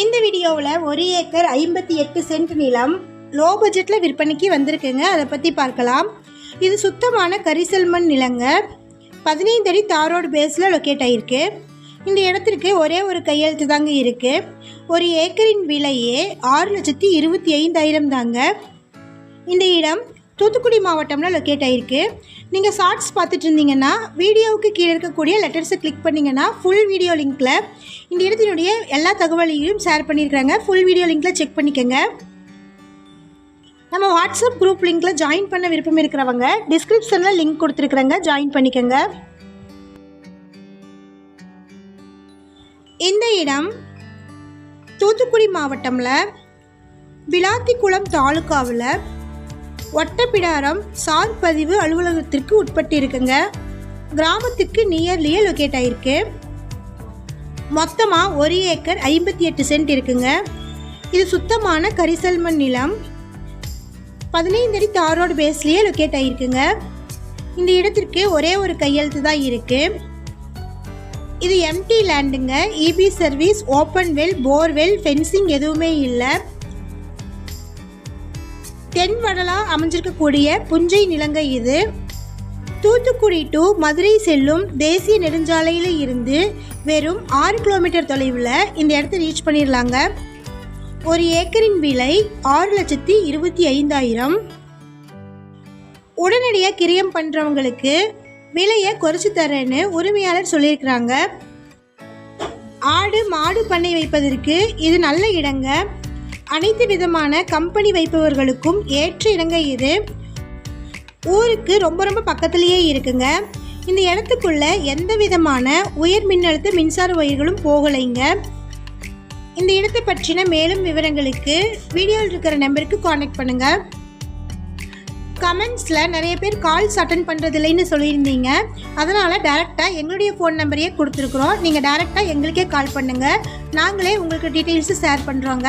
இந்த வீடியோவில் ஒரு ஏக்கர் ஐம்பத்தி எட்டு சென்ட் நிலம் லோ பட்ஜெட்டில் விற்பனைக்கு வந்திருக்குங்க. அதை பற்றி பார்க்கலாம். இது சுத்தமான கரிசல் மண் நிலங்க. பதினைந்து அடி தாரோடு பேஸில் லொக்கேட் ஆகிருக்கு இந்த இடத்திற்கு ஒரே ஒரு கையெழுத்து தாங்க இருக்குது ஒரு ஏக்கரின் விலையே ஆறு லட்சத்தி இருபத்தி ஐந்தாயிரம் தாங்க. இந்த இடம் தூத்துக்குடி மாவட்டம்ல லொக்கேட் ஆகிருக்கு நீங்கள் ஷார்ட்ஸ் பார்த்துட்டு இருந்தீங்கன்னா வீடியோவுக்கு கீழே இருக்கக்கூடிய லெட்டர்ஸை கிளிக் பண்ணிங்கன்னா ஃபுல் வீடியோ லிங்க்கில் இந்த இடத்தினுடைய எல்லா தகவலையும் ஷேர் பண்ணியிருக்கிறாங்க. ஃபுல் வீடியோ லிங்க்கில் செக் பண்ணிக்கோங்க. நம்ம வாட்ஸ்அப் குரூப் லிங்க்கில் ஜாயின் பண்ண விருப்பம் இருக்கிறவங்க டிஸ்கிரிப்ஷனில் லிங்க் கொடுத்துருக்குறேங்க ஜாயின் பண்ணிக்கோங்க. இந்த இடம் தூத்துக்குடி மாவட்டமில் விளாத்திக்குளம் தாலுக்காவில் ஒட்டப்பிடாரம் சார் பதிவு அலுவலகத்திற்கு உட்பட்டு இருக்குங்க கிராமத்துக்கு நியர்லியே லொக்கேட் ஆகிருக்கு மொத்தமாக ஒரு ஏக்கர் ஐம்பத்தி எட்டு சென்ட் இருக்குங்க. இது சுத்தமான கரிசல் மண் நிலம். பதினைந்து அடி தாரோடு பேஸ்லேயே லொக்கேட் ஆகிருக்குங்க இந்த இடத்திற்கு ஒரே ஒரு கையெழுத்து தான் இருக்குது இது empty லேண்டுங்க EB service open well borewell fencing எதுவுமே இல்லை. தென் வடலா அமைஞ்சிருக்கக்கூடிய புஞ்சை நிலங்கை இது. தூத்துக்குடி டு மதுரை செல்லும் தேசிய நெடுஞ்சாலையில் இருந்து வெறும் ஆறு கிலோமீட்டர் தொலைவில் இந்த இடத்த ரீச் பண்ணிடலாங்க. ஒரு ஏக்கரின் விலை ஆறு லட்சத்தி இருபத்தி ஐந்தாயிரம். உடனடியாக கிரியம் பண்ணுறவங்களுக்கு விலையை குறைச்சி தரேன்னு உரிமையாளர் சொல்லியிருக்கிறாங்க. ஆடு மாடு பண்ணை வைப்பதற்கு இது நல்ல இடங்க. அனைத்து விதமான கம்பெனி வைப்பவர்களுக்கும் ஏற்ற இடங்க இது. ஊருக்கு ரொம்ப ரொம்ப பக்கத்துலேயே இருக்குங்க. இந்த இடத்துக்குள்ள எந்த விதமான உயர் மின்னழுத்த மின்சார ஒயர்களும் போகலைங்க. இந்த இடத்தை பற்றின மேலும் விவரங்களுக்கு வீடியோவில் இருக்கிற நம்பருக்கு காண்டாக்ட் பண்ணுங்கள் கமெண்ட்ஸில் நிறைய பேர் கால்ஸ் அட்டன் பண்ணுறதில்லைன்னு சொல்லியிருந்தீங்க. அதனால் டேரெக்டாக எங்களுடைய ஃபோன் நம்பரையே கொடுத்துருக்குறோம். நீங்கள் டேரெக்டாக எங்களுக்கே கால் பண்ணுங்கள் நாங்களே உங்களுக்கு டீட்டெயில்ஸு ஷேர் பண்ணுறோங்க